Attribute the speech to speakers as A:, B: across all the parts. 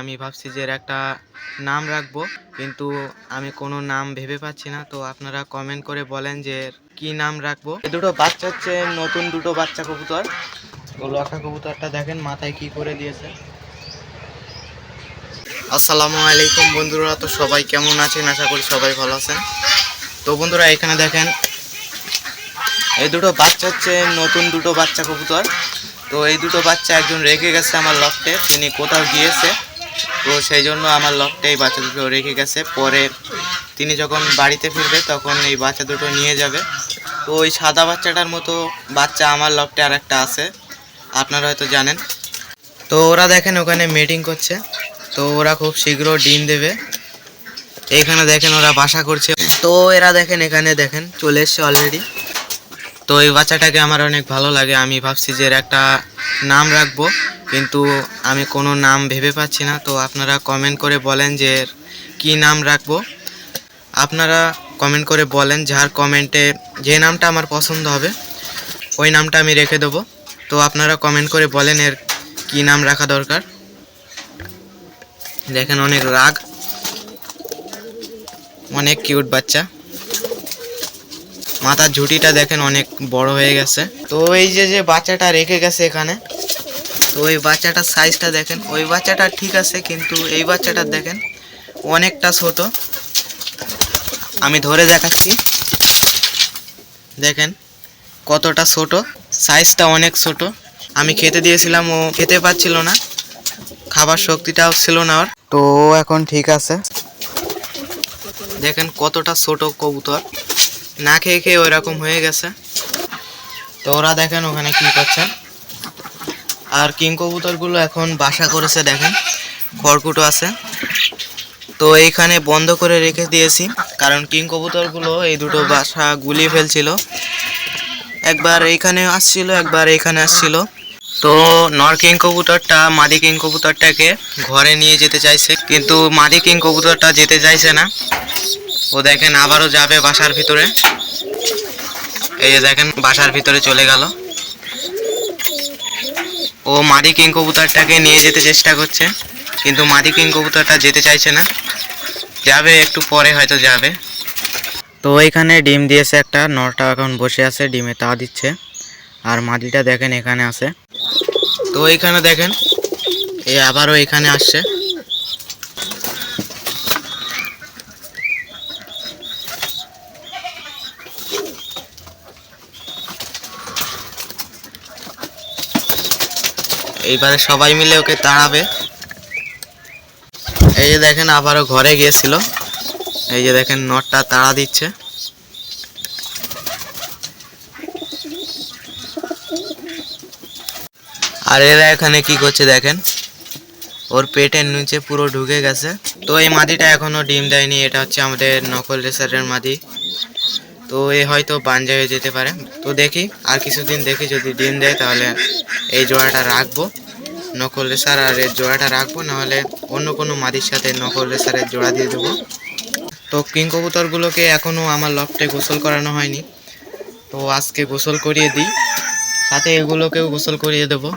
A: আমি ভাবছি যে এর একটা নাম রাখব কিন্তু আমি কোনো নাম ভেবে পাচ্ছি না। তো আপনারা কমেন্ট করে বলেন যে কি নাম রাখব। এই দুটো বাচ্চা হচ্ছে নতুন দুটো বাচ্চা কবুতর। তো লক্ষা কবুতরটা দেখেন মাথায় কি করে দিয়েছে। আসসালামু আলাইকুম বন্ধুরা তো সবাই কেমন আছেন? আশা করি সবাই ভালো আছেন। তো বন্ধুরা এখানে দেখেন এই দুটো বাচ্চা হচ্ছে নতুন দুটো বাচ্চা কবুতর। তো এই দুটো বাচ্চা একজন রেখে গেছে আমার লফটে তিনি কোথাও গিয়েছে। তো সেই জন্য আমার লফটে এই বাচ্চা দুটো রেখে গেছে। পরে তিনি যখন বাড়িতে ফিরবে, তখন এই বাচ্চা দুটো নিয়ে যাবে। তো ওই সাদা বাচ্চাটার মতো বাচ্চা আমার লফটে আর একটা আছে। আপনারা হয়তো জানেন। তো ওরা দেখেন ওখানে মিটিং করছে। তো ওরা খুব শীঘ্র ডিম দেবে। এখানে দেখেন ওরা বাসা করছে। তো এরা দেখেন, এখানে দেখেন, চলে এসছে অলরেডি তো এই বাচ্চাটাকে আমার অনেক ভালো লাগে। আমি ভাবছি যে এর একটা নাম রাখব, কিন্তু আমি কোনো নাম ভেবে পাচ্ছি না। তো আপনারা কমেন্ট করে বলেন যে এর কী নাম রাখব। আপনারা কমেন্ট করে বলেন যার কমেন্টে যে নামটা আমার পছন্দ হবে, ওই নামটা আমি রেখে দেবো। তো আপনারা কমেন্ট করে বলেন এর কী নাম রাখা দরকার। দেখেন অনেক রাগ, অনেক কিউট বাচ্চা। মাথার ঝুঁটিটা দেখেন অনেক বড় হয়ে গেছে। তো এই যে যে বাচ্চাটা রেখে গেছে এখানে, তো ওই বাচ্চাটার সাইজটা দেখেন। ওই বাচ্চাটা ঠিক আছে, কিন্তু এই বাচ্চাটা দেখেন অনেকটা ছোট। আমি ধরে দেখাচ্ছি। দেখেন কতটা ছোট সাইজটা অনেক ছোট। আমি খেতে দিয়েছিলাম, ও খেতে পাচ্ছিল না। খাবার শক্তিটাও ছিল না ওর। তো এখন ঠিক আছে। দেখেন কতটা ছোট কবুতর। না খেয়ে খেয়ে ওইরকম হয়ে গেছে। তো ওরা দেখেন ওখানে কি করছে। আর কিং কবুতরগুলো এখন বাসা করেছে দেখেন, খড়কুটো আছে। তো এইখানে বন্ধ করে রেখে দিয়েছি, কারণ কিং কবুতরগুলো এই দুটো বাসা গুলিয়ে ফেলছিল। একবার এইখানে আসছিল, একবার এইখানে আসছিল। তো নর কিং কবুতরটা, মাদি কিং কবুতরটাকে ঘরে নিয়ে যেতে চাইছে, কিন্তু মাদি কিং কবুতরটা যেতে চাইছে না। ও দেখেন আবারও যাবে বাসার ভিতরে। এই যে দেখেন, বাসার ভিতরে চলে গেল। ও মাদি কিং কবুতরটাকে নিয়ে যেতে চেষ্টা করছে, কিন্তু মাদি কিং কবুতরটা যেতে চাইছে না। যাবে, একটু পরে হয়তো যাবে। তো এখানে ডিম দিয়েছে একটা, নটা এখন বসে আছে, ডিমে তা দিচ্ছে। আর মাদিটা দেখেন এখানে আছে। তো এইখানে দেখেন, এ আবারও এখানে আসছে। এইবারে সবাই মিলে ওকে তাড়াবে। এই যে দেখেন, আবারও ঘরে গিয়েছিল। এই যে দেখেন, নটটা তাড়া দিচ্ছে। আর এরা এখানে কি করছে দেখেন? ওর পেটের নিচে পুরো ঢুকে গেছে। তো এই মাদিটা এখনও ডিম দেয়নি, এটা হচ্ছে আমাদের নকল রেসারের মাদি তো এ হয়তো বাঞ্জা হয়ে যেতে পারে। তো দেখি, আর কিছুদিন দেখি যদি ডিম দেয় তাহলে এই জোড়াটা রাখব। নকল রেসার আর এর জোড়াটা রাখব, নাহলে অন্য কোনো মাদির সাথে নকল রেসারের জোড়া দিয়ে দেবো। তো কিং কবুতরগুলোকে এখনও আমার লফটে গোসল করানো হয়নি। তো আজকে গোসল করিয়ে দিই। সাথে এগুলোকেও গোসল করিয়ে দেবো।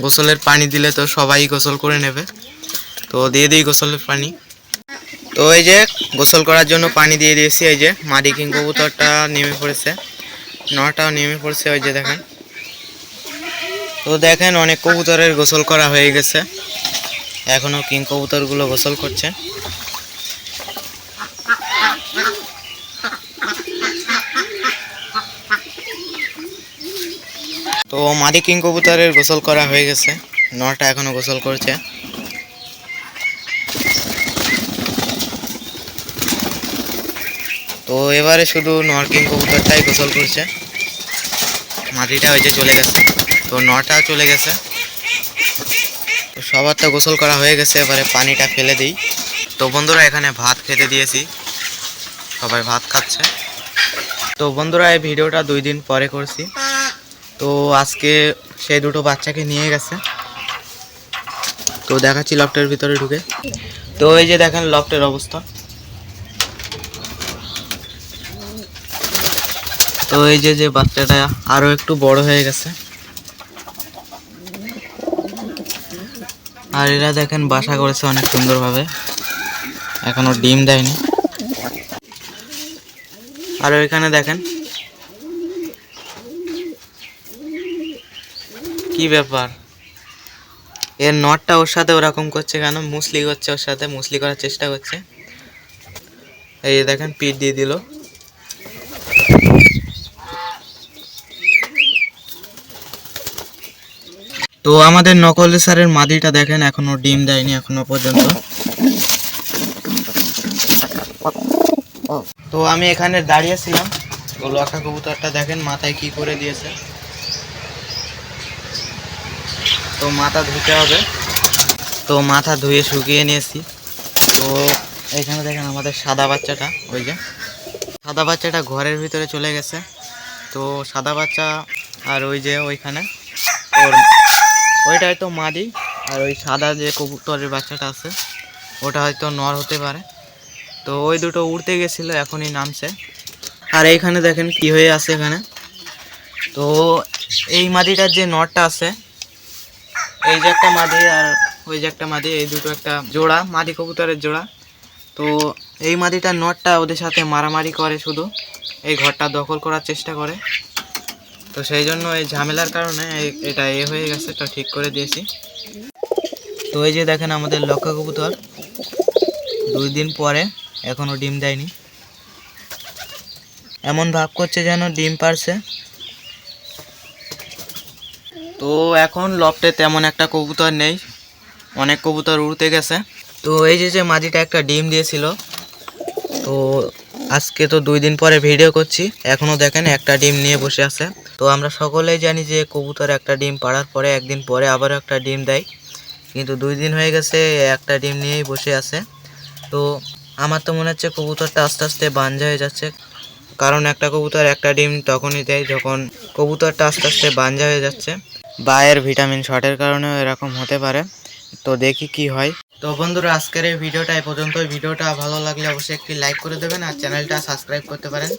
A: গোসলের পানি দিলে তো সবাই গোসল করে নেবে। তো দিয়ে দিই গোসলের পানি। তো এই যে গোসল করার জন্য পানি দিয়ে দিয়েছি, এই যে মাদি কিং কবুতরটা নেমে পড়েছে, নটাও নেমে পড়ছে, ওই যে দেখেন। তো দেখেন অনেক কবুতরের গোসল করা হয়ে গেছে, এখনও কিং কবুতরগুলো গোসল করছে। তো মাদি কিং কবুতরের গোসল করা হয়ে গেছে, নটা এখনও গোসল করছে। তো এবারে শুধু নরকিং কবুতরটাই গোসল করছে। মাটিটা ওই যে চলে গেছে। তো নটা চলে গেছে। তো সবার তো গোসল করা হয়ে গেছে, এবারে পানিটা ফেলে দিই। তো বন্ধুরা, এখানে ভাত খেতে দিয়েছি। সবাই ভাত খাচ্ছে। তো বন্ধুরা, এই ভিডিওটা দুই দিন পরে করছি। তো আজকে সেই দুটো বাচ্চাকে নিয়ে গেছে। তো দেখাচ্ছি লফটের ভিতরে ঢুকে। তো এই যে দেখেন লফটের অবস্থা। তো এই যে যে বাচ্চাটা আরও একটু বড় হয়ে গেছে। আর এরা দেখেন বাসা করেছে অনেক সুন্দরভাবে। এখনও ডিম দেয়নি। আর এখানে দেখেন কি ব্যাপার। এর নটটা ওর সাথে ওরকম করছে কেন? মুসলি করছে ওর সাথে, মুসলি করার চেষ্টা করছে। এই দেখেন পিট দিয়ে দিল। তো আমাদের নকল স্যারের মাদিটা দেখেন, এখনও ডিম দেয়নি এখনও পর্যন্ত। তো আমি এখানে দাঁড়িয়েছিলাম। তো লক্ষা কবুতরটা দেখেন মাথায় কি করে দিয়েছে। তো মাথা ধুতে হবে। তো মাথা ধুয়ে শুকিয়ে নিয়েছি। তো এখানে দেখেন আমাদের সাদা বাচ্চাটা, ওই যে। সাদা বাচ্চাটা ঘরের ভিতরে চলে গেছে। তো সাদা বাচ্চা আর ওই যে ওইখানে ওর ওইটা হয়তো মাদি, আর ওই সাদা যে কবুতরের বাচ্চাটা আছে, ওটা হয়তো নর হতে পারে। তো ওই দুটো উড়তে গেছিল, এখনই নামছে। আর এইখানে দেখেন কি হয়ে আছে এখানে। তো এই মাদিটার যে নরটা আছে, এই যে একটা মাদি আর ওই যে একটা মাদি, এই দুটো একটা জোড়া, মাদি কবুতরের জোড়া। তো এই মাদিটার নটটা ওদের সাথে মারামারি করে শুধু, এই ঘরটা দখল করার চেষ্টা করে। তো সেই জন্য এই ঝামেলার কারণে এটা এ হয়ে গেছে, তো ঠিক করে দিয়েছি। তো এই যে দেখেন আমাদের লক্ষ্য কবুতর। দুই দিন পরে এখনও ডিম দেয়নি। এমন ভাব করছে যেন ডিম পারছে। তো এখন লফটে তেমন একটা কবুতর নেই। অনেক কবুতর উড়তে গেছে। তো এই যে যে মাঝিটা একটা ডিম দিয়েছিল, তো আজকে তো দুই দিন পরে ভিডিও করছি। এখনও দেখেন একটা ডিম নিয়ে বসে আছে। তো আমরা সকলেই জানি যে কবুতর একটা ডিম পাড়ার পরে একদিন পরে আবারও একটা ডিম দেয়। কিন্তু দুই দিন হয়ে গেছে একটা ডিম নিয়েই বসে আছে। তো আমার তো মনে হচ্ছে কবুতরটা আস্তে আস্তে বাঞ্জা হয়ে যাচ্ছে। কারণ একটা কবুতর একটা ডিম তখনই দেয় যখন কবুতরটা আস্তে আস্তে বাঞ্জা হয়ে যাচ্ছে। বা এর ভিটামিন শর্টের কারণেও এরকম হতে পারে। তো দেখি কি হয়। তো বন্ধুরা, আজকের এই ভিডিওটা এই পর্যন্ত ভিডিওটা ভালো লাগলে অবশ্যই একটি লাইক করে দেবেন আর চ্যানেলটা সাবস্ক্রাইব করতে পারেন।